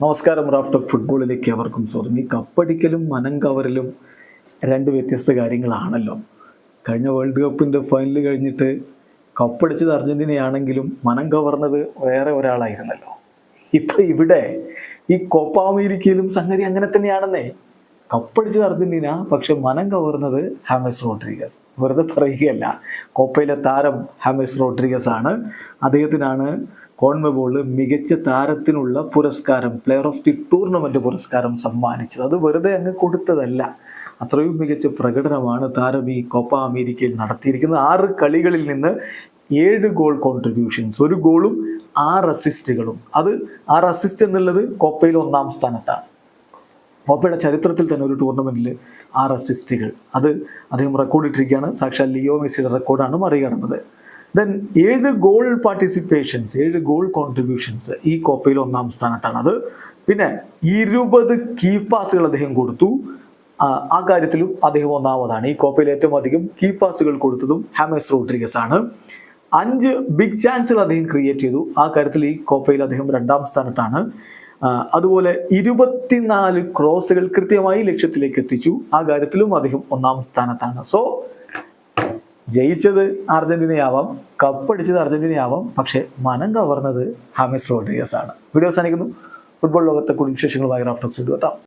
നമസ്കാരം റാഫ്റ്റർ ഫുട്ബോളിലേക്ക് അവർക്കും സ്വാഗതം. ഈ കപ്പടിക്കലും മനം കവരലും രണ്ട് വ്യത്യസ്ത കാര്യങ്ങളാണല്ലോ. കഴിഞ്ഞ വേൾഡ് കപ്പിന്റെ ഫൈനൽ കഴിഞ്ഞിട്ട് കപ്പടിച്ചത് അർജന്റീനയാണെങ്കിലും മനം കവർന്നത് വേറെ ഒരാളായിരുന്നല്ലോ. ഇപ്പം ഇവിടെ ഈ കോപ്പ അമേരിക്കയിലും സംഗതി അങ്ങനെ തന്നെയാണെന്നേ. കപ്പടിച്ചത് അർജന്റീന പക്ഷെ മനം കവർന്നത് ഹാമസ് റോഡ്രിഗസ്. വെറുതെ പറയുകയല്ല കോപ്പയിലെ താരം ഹാമസ് റോഡ്രിഗസ് ആണ്. അദ്ദേഹത്തിനാണ് കോൺമബോൾ മികച്ച താരത്തിനുള്ള പുരസ്കാരം പ്ലെയർ ഓഫ് ദി ടൂർണമെന്റ് പുരസ്കാരം സമ്മാനിച്ചത്. അത് വെറുതെ അങ്ങ് കൊടുത്തതല്ല അത്രയും മികച്ച പ്രകടനമാണ് താരം ഈ കോപ്പ അമേരിക്കയിൽ നടത്തിയിരിക്കുന്നത്. ആറ് കളികളിൽ നിന്ന് ഏഴ് ഗോൾ കോൺട്രിബ്യൂഷൻസ് ഒരു ഗോളും ആറ് അസിസ്റ്റുകളും അത് ആറ് അസിസ്റ്റ് എന്നുള്ളത് കോപ്പയിൽ ഒന്നാം സ്ഥാനത്താണ്. കോപ്പയുടെ ചരിത്രത്തിൽ തന്നെ ഒരു ടൂർണമെന്റിൽ ആറ് അസിസ്റ്റുകൾ. അത് അദ്ദേഹം റെക്കോർഡിട്ടിരിക്കുകയാണ് സാക്ഷാൽ ലിയോ മെസ്സിയുടെ റെക്കോർഡാണ് മറികടന്നത്. ദെൻ ഏഴ് ഗോൾ പാർട്ടിസിപ്പേഷൻസ് ഏഴ് ഗോൾ കോൺട്രിബ്യൂഷൻസ് ഈ കോപ്പയിൽ ഒന്നാം സ്ഥാനത്താണ്. അത് പിന്നെ ഇരുപത് കീ പാസുകൾ അദ്ദേഹം കൊടുത്തു. ആ, കാര്യത്തിലും അദ്ദേഹം ഒന്നാമതാണ്. ഈ കോപ്പയിൽ ഏറ്റവും അധികം കീ പാസുകൾ കൊടുത്തതും ഹാമേസ് റോഡ്രിഗസ് ആണ്. അഞ്ച് ബിഗ് ചാൻസുകൾ അദ്ദേഹം ക്രിയേറ്റ് ചെയ്തു. ആ കാര്യത്തിൽ ഈ കോപ്പയിൽ അദ്ദേഹം രണ്ടാം സ്ഥാനത്താണ്. അതുപോലെ ഇരുപത്തിനാല് ക്രോസുകൾ കൃത്യമായി ലക്ഷ്യത്തിലേക്ക് എത്തിച്ചു. ആ കാര്യത്തിലും അദ്ദേഹം ഒന്നാം സ്ഥാനത്താണ്. സോ ജയിച്ചത് അർജന്റീനയാവാം കപ്പടിച്ചത് അർജന്റീനയാവാം പക്ഷെ മനം കവർന്നത് ഹാമിസ് റോഡ്രിഗസ് ആണ് വീഡിയോ അവസാനിക്കുന്നു. ഫുട്ബോൾ ലോകത്തെ കൂടുതൽ വിശേഷങ്ങളുമായി റാഫ്റ്റോക്സ് എത്താം.